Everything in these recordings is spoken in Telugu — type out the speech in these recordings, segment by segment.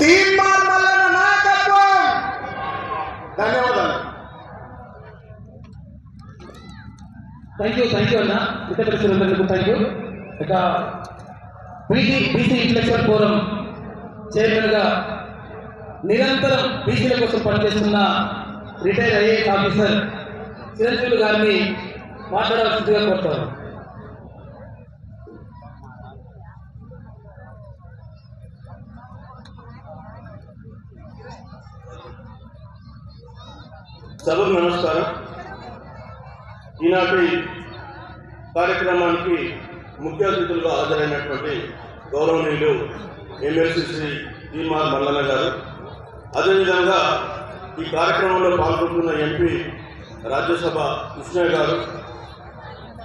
తీర్మాన్ మల్లన్న నాయకత్వం ధన్యవాదాలు. థ్యాంక్ యూ థ్యాంక్ యూ అన్న. థ్యాంక్ యూ ఇక బీసీ బీసీ ఇంటలెక్చువల్ ఫోరం చైర్మన్గా నిరంతరం బీసీల కోసం పనిచేస్తున్న రిటైర్ ఐఏఎస్ ఆఫీసర్ చిరంజీవి గారిని మాట్లాడవలసిందిగా కోరుతాను సభకు నమస్కారం. ఈనాటి కార్యక్రమానికి ముఖ్య అతిథులుగా హాజరైనటువంటి గౌరవనీయులు ఎమ్మెల్సీ శ్రీ తీర్మార్ మల్లన్న గారు. అదేవిధంగా ఈ కార్యక్రమంలో పాల్గొంటున్న ఎంపీ రాజ్యసభ కృష్ణయ్య గారు.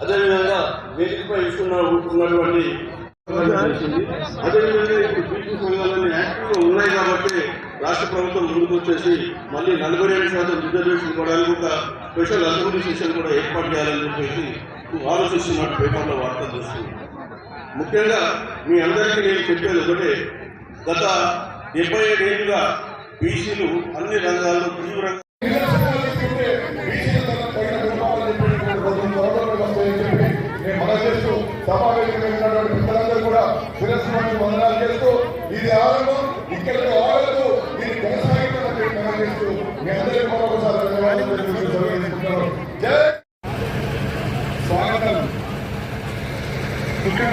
అదేవిధంగా వేదికపై ఇస్తున్న ఉన్నటువంటి అదేవిధంగా ఇప్పుడు బీసీ సంఘాలన్నీ యాక్టివ్గా ఉన్నాయి కాబట్టి రాష్ట్ర ప్రభుత్వం ముందుకు వచ్చేసి మళ్ళీ నలభై ఏడు శాతం రిజర్వేషన్ ఇవ్వడానికి ఒక స్పెషల్ అసెంబ్లీ సెషన్ కూడా ఏర్పాటు చేయాలని చెప్పేసి ఆలోచిస్తున్నట్టు పేపర్లో వార్త చూస్తుంది ముఖ్యంగా మీ అందరికీ నేను చెప్పేది ఒకటే గత డెబ్బై ఏడేళ్ళుగా బీసీలు అన్ని రంగాల్లో తీవ్రంగా సమావేశం శిరస్సుమని వందనాలు చేస్తూ ఇది ఆరంభం ఇక్కడితో ఆగదు దీన్ని కొనసాగుతున్నట్టు మనం చేస్తూ మీ అందరికీ మరొకసారి స్వాగతం. ఇక్కడ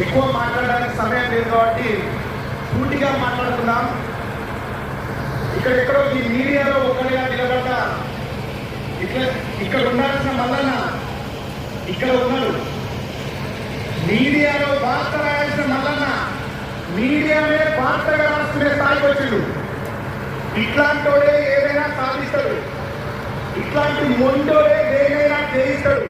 ఎక్కువ మాట్లాడడానికి సమయం లేదు కాబట్టి పూర్తిగా మాట్లాడుతున్నాం ఇక్కడ ఎక్కడో ఈ మీడియాలో ఒక్కడిగా నిలబడ్డ ఇక్కడ ఇక్కడ ఉండాల్సిన మల్లన్న ఇక్కడ ఉన్నాడు మీడియాలో వార్త రాయాల్సిన మల్లన్న. మీడియానే వార్తగా రాసుకునే స్థాయికి వచ్చిండు. ఇట్లాంటోడే ఏదైనా సాధిస్తాడు. ఇట్లాంటి మొండోడే ఏదైనా చేయిస్తాడు